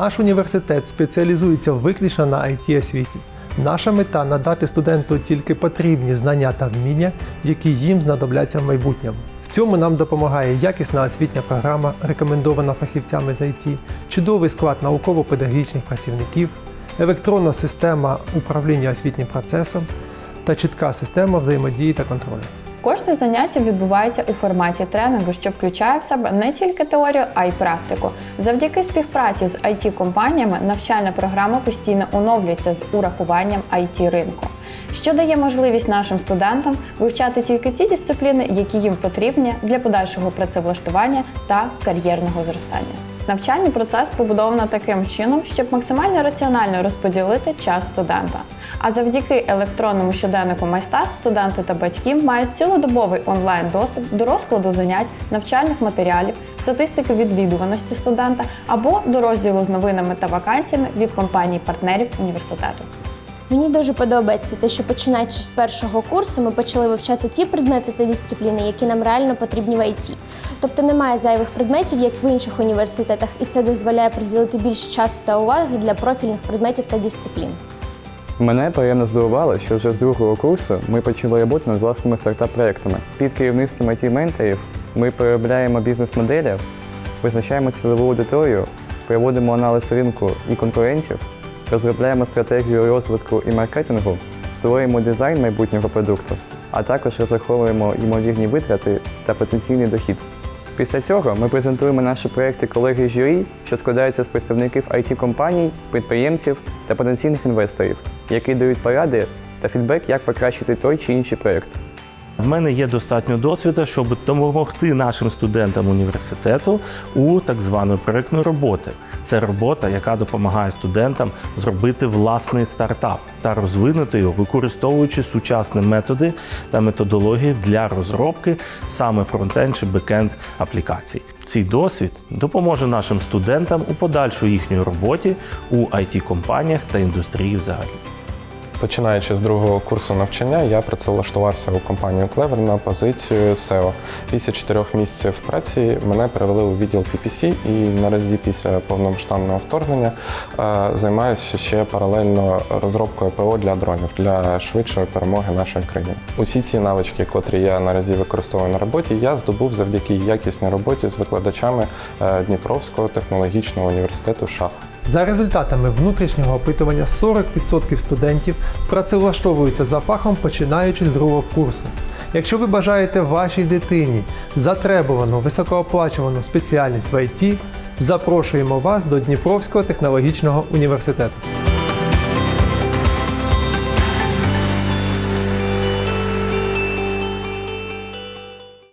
Наш університет спеціалізується виключно на it освіті. Наша мета надати студенту тільки потрібні знання та вміння, які їм знадобляться в майбутньому. В цьому нам допомагає якісна освітня програма, рекомендована фахівцями з IT, чудовий склад науково-педагогічних працівників, електронна система управління освітнім процесом та чітка система взаємодії та контролю. Кожне заняття відбувається у форматі тренінгу, що включає в себе не тільки теорію, а й практику. Завдяки співпраці з it компаніями навчальна програма постійно оновлюється з урахуванням it ринку, що дає можливість нашим студентам вивчати тільки ті дисципліни, які їм потрібні для подальшого працевлаштування та кар'єрного зростання. Навчальний процес побудовано таким чином, щоб максимально раціонально розподілити час студента. А завдяки електронному щоденнику майстат студенти та батьки мають цілодобовий онлайн доступ до розкладу занять, навчальних матеріалів, статистики відвідуваності студента або до розділу з новинами та вакансіями від компаній-партнерів університету. Мені дуже подобається те, що починаючи з першого курсу, ми почали вивчати ті предмети та дисципліни, які нам реально потрібні в ІТ. Тобто немає зайвих предметів, як в інших університетах, і це дозволяє приділити більше часу та уваги для профільних предметів та дисциплін. Мене приємно здивувало, що вже з другого курсу ми почали роботу над власними стартап-проектами. Під керівництвом it менторів ми переробляємо бізнес-моделі, визначаємо цільову аудиторію, проводимо аналіз ринку і конкурентів, розробляємо стратегію розвитку і маркетингу, створюємо дизайн майбутнього продукту, а також розраховуємо ймовірні витрати та потенційний дохід. Після цього ми презентуємо наші проекти колеги журі, що складаються з представників it компаній підприємців та потенційних інвесторів, які дають поради та фідбек, як покращити той чи інший проект. В мене є достатньо досвіду, щоб допомогти нашим студентам університету у так званої проєктної роботи. Це робота, яка допомагає студентам зробити власний стартап та розвинути його, використовуючи сучасні методи та методології для розробки саме фронтенд чи бекенд аплікацій. Цей досвід допоможе нашим студентам у подальшій їхній роботі у it компаніях та індустрії взагалі. Починаючи з другого курсу навчання, я працевлаштувався у компанію Clever на позицію SEO. Після чотирьох місяців праці мене перевели у відділ PPC і наразі після повномасштабного вторгнення е, займаюся ще паралельно розробкою ПО для дронів для швидшої перемоги нашої країни. Усі ці навички, котрі я наразі використовую на роботі, я здобув завдяки якісній роботі з викладачами е, Дніпровського технологічного університету ШАФ. За результатами внутрішнього опитування 40% студентів працевлаштовуються за фахом починаючи з другого курсу. Якщо ви бажаєте вашій дитині затребувану високооплачувану спеціальність в ІТ, запрошуємо вас до Дніпровського технологічного університету.